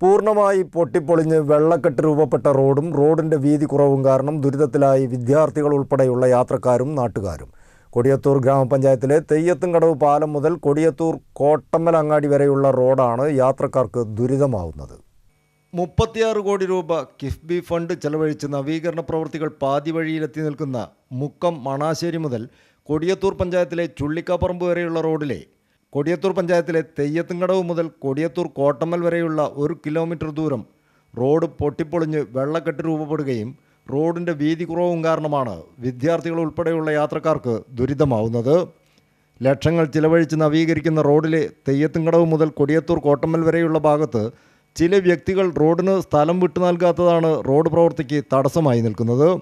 പൂർണമായി പൊട്ടിപ്പൊളിഞ്ഞ് വെള്ളക്കെട്ട് രൂപപ്പെട്ട റോഡും റോഡിന്റെ വീതി കുറവും കാരണം ദുരിതത്തിലായി വിദ്യാർത്ഥികൾ ഉൾപ്പെടെയുള്ള യാത്രക്കാരും നാട്ടുകാരും. കൊടിയത്തൂർ ഗ്രാമപഞ്ചായത്തിലെ തെയ്യത്തുംകടവ് പാലം മുതൽ കൊടിയത്തൂർ കോട്ടമ്മൽ അങ്ങാടി വരെയുള്ള റോഡാണ് യാത്രക്കാർക്ക് ദുരിതമാവുന്നത്. മുപ്പത്തിയാറ് കോടി രൂപ കിഫ്ബി ഫണ്ട് ചെലവഴിച്ച് നവീകരണ പ്രവൃത്തികൾ പാതി വഴിയിലെത്തി നിൽക്കുന്ന മുക്കം മണാശ്ശേരി മുതൽ കൊടിയത്തൂർ പഞ്ചായത്തിലെ ചുള്ളിക്കാപ്പറമ്പ് വരെയുള്ള റോഡിലെ കൊടിയത്തൂർ പഞ്ചായത്തിലെ തെയ്യത്തുംകടവ് മുതൽ കൊടിയത്തൂർ കോട്ടമ്മൽ വരെയുള്ള ഒരു കിലോമീറ്റർ ദൂരം റോഡ് പൊട്ടിപ്പൊളിഞ്ഞ് വെള്ളക്കെട്ട് രൂപപ്പെടുകയും റോഡിന്റെ വീതി കുറവും കാരണമാണ് വിദ്യാർത്ഥികൾ ഉൾപ്പെടെയുള്ള യാത്രക്കാർക്ക് ദുരിതമാവുന്നത്. ലക്ഷങ്ങൾ ചിലവഴിച്ച് നവീകരിക്കുന്ന റോഡിലെ തെയ്യത്തുംകടവ് മുതൽ കൊടിയത്തൂർ കോട്ടമ്മൽ വരെയുള്ള ഭാഗത്ത് ചില വ്യക്തികൾ റോഡിന് സ്ഥലം വിട്ടു നൽകാത്തതാണ് റോഡ് പ്രവൃത്തിക്ക് തടസ്സമായി നിൽക്കുന്നത്.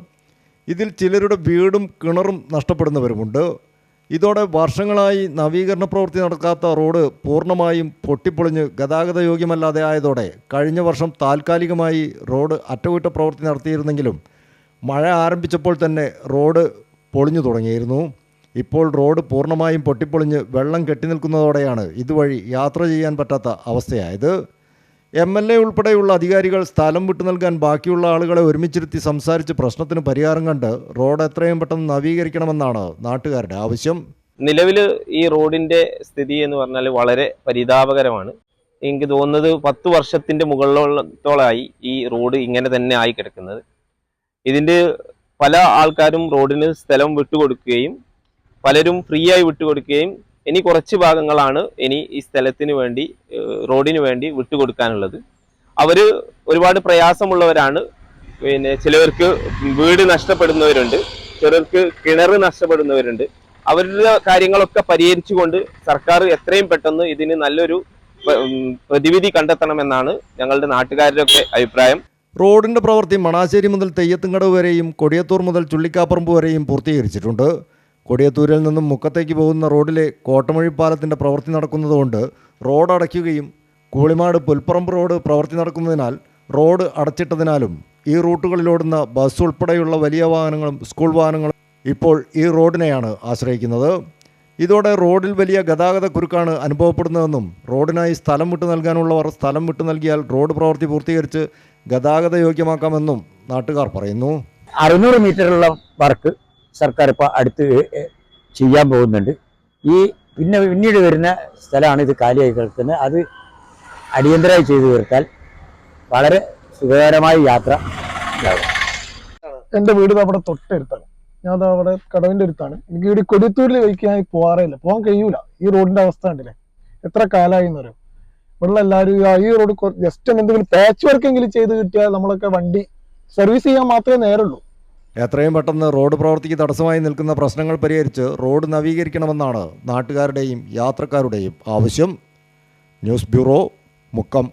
ഇതിൽ ചിലരുടെ വീടും കിണറും നഷ്ടപ്പെടുന്നവരുമുണ്ട്. ഇതോടെ വർഷങ്ങളായി നവീകരണ പ്രവൃത്തി നടക്കാത്ത റോഡ് പൂർണമായും പൊട്ടിപ്പൊളിഞ്ഞ് ഗതാഗത യോഗ്യമല്ലാതെ ആയതോടെ കഴിഞ്ഞ വർഷം താൽക്കാലികമായി റോഡ് അറ്റകുറ്റ പ്രവൃത്തി നടത്തിയിരുന്നെങ്കിലും മഴ ആരംഭിച്ചപ്പോൾ തന്നെ റോഡ് പൊളിഞ്ഞു തുടങ്ങിയിരുന്നു. ഇപ്പോൾ റോഡ് പൂർണമായും പൊട്ടിപ്പൊളിഞ്ഞ് വെള്ളം കെട്ടി നിൽക്കുന്നതോടെയാണ് ഇതുവഴി യാത്ര ചെയ്യാൻ പറ്റാത്ത അവസ്ഥയായത്. എം എൽ എ ഉൾപ്പെടെയുള്ള അധികാരികൾ സ്ഥലം വിട്ടു നൽകാൻ ബാക്കിയുള്ള ആളുകളെ ഒരുമിച്ചിരുത്തി സംസാരിച്ച് പ്രശ്നത്തിന് പരിഹാരം കണ്ട് റോഡ് എത്രയും പെട്ടെന്ന് നവീകരിക്കണമെന്നാണ് നാട്ടുകാരുടെ ആവശ്യം. നിലവിൽ ഈ റോഡിന്റെ സ്ഥിതി എന്ന് പറഞ്ഞാൽ വളരെ പരിതാപകരമാണ്. എനിക്ക് തോന്നുന്നത് പത്ത് വർഷത്തിന്റെ മുകളിലോളത്തോളായി ഈ റോഡ് ഇങ്ങനെ തന്നെ ആയി കിടക്കുന്നത്. ഇതിന്റെ പല ആൾക്കാരും റോഡിന് സ്ഥലം വിട്ടുകൊടുക്കുകയും പലരും ഫ്രീ ആയി വിട്ടുകൊടുക്കുകയും ഇനി കുറച്ച് ഭാഗങ്ങളാണ് ഇനി ഈ സ്ഥലത്തിന് വേണ്ടി റോഡിന് വേണ്ടി വിട്ടുകൊടുക്കാനുള്ളത്. അവർ ഒരുപാട് പ്രയാസമുള്ളവരാണ്. പിന്നെ ചിലവർക്ക് വീട് നഷ്ടപ്പെടുന്നവരുണ്ട് ചിലർക്ക് കിണർ നഷ്ടപ്പെടുന്നവരുണ്ട്. അവരുടെ കാര്യങ്ങളൊക്കെ പരിഹരിച്ചുകൊണ്ട് സർക്കാർ എത്രയും പെട്ടെന്ന് ഇതിന് നല്ലൊരു പ്രതിവിധി കണ്ടെത്തണമെന്നാണ് ഞങ്ങളുടെ നാട്ടുകാരുടെ ഒക്കെ അഭിപ്രായം. റോഡിന്റെ പ്രവൃത്തി മണാശ്ശേരി മുതൽ തെയ്യത്തുംകടവ് വരെയും കൊടിയത്തൂർ മുതൽ ചുള്ളിക്കാപ്പറമ്പ് വരെയും പൂർത്തീകരിച്ചിട്ടുണ്ട്. കൊടിയത്തൂരിൽ നിന്നും മുക്കത്തേക്ക് പോകുന്ന റോഡിലെ കോട്ടമഴി പാലത്തിന്റെ പ്രവൃത്തി നടക്കുന്നതുകൊണ്ട് റോഡ് അടയ്ക്കുകയും കൂളിമാട് പുൽപ്പറമ്പ് റോഡ് പ്രവൃത്തി നടക്കുന്നതിനാൽ റോഡ് അടച്ചിട്ടതിനാലും ഈ റൂട്ടുകളിലോടുന്ന ബസ് ഉൾപ്പെടെയുള്ള വലിയ വാഹനങ്ങളും സ്കൂൾ വാഹനങ്ങളും ഇപ്പോൾ ഈ റോഡിനെയാണ് ആശ്രയിക്കുന്നത്. ഇതോടെ റോഡിൽ വലിയ ഗതാഗത കുരുക്കാണ് അനുഭവപ്പെടുന്നതെന്നും റോഡിനായി സ്ഥലം വിട്ടു നൽകാനുള്ളവർ സ്ഥലം വിട്ടു നൽകിയാൽ റോഡ് പ്രവൃത്തി പൂർത്തീകരിച്ച് ഗതാഗത യോഗ്യമാക്കാമെന്നും നാട്ടുകാർ പറയുന്നു. അറുന്നൂറ് മീറ്ററുള്ള വർക്ക് സർക്കാർ ഇപ്പോൾ അടുത്ത് ചെയ്യാൻ പോകുന്നുണ്ട്. ഈ പിന്നെ പിന്നീട് വരുന്ന സ്ഥലമാണ് ഇത് കാലിയായി കിടക്കുന്നത്. അത് അടിയന്തരമായി ചെയ്തു തീർത്താൽ വളരെ സുഖകരമായ യാത്ര എന്റെ വീട് അവിടെ തൊട്ടടുത്താണ്. ഞാൻ അവിടെ കടവിന്റെ അടുത്താണ്. എനിക്ക് ഇവിടെ കൊടുത്തൂരിൽ വയ്ക്കാൻ പോകാറേ ഇല്ല. പോകാൻ കഴിയൂല. ഈ റോഡിന്റെ അവസ്ഥ കണ്ടില്ലേ? എത്ര കാലമായി എന്ന് പറയും എല്ലാവരും ഈ റോഡ് ജസ്റ്റ് എന്തെങ്കിലും പാച്ച് വർക്ക് എങ്കിലും ചെയ്ത് കിട്ടിയാൽ നമ്മളൊക്കെ വണ്ടി സർവീസ് ചെയ്യാൻ മാത്രമേ നേരുള്ളൂ എത്രയും പെട്ടെന്ന് റോഡ് പ്രവർത്തിക്ക് തടസ്സമായി നിൽക്കുന്ന പ്രശ്നങ്ങൾ പരിഹരിച്ച് റോഡ് നവീകരിക്കണമെന്നാണ് നാട്ടുകാരുടെയും യാത്രക്കാരുടെയും ആവശ്യം. News bureau Mukkam.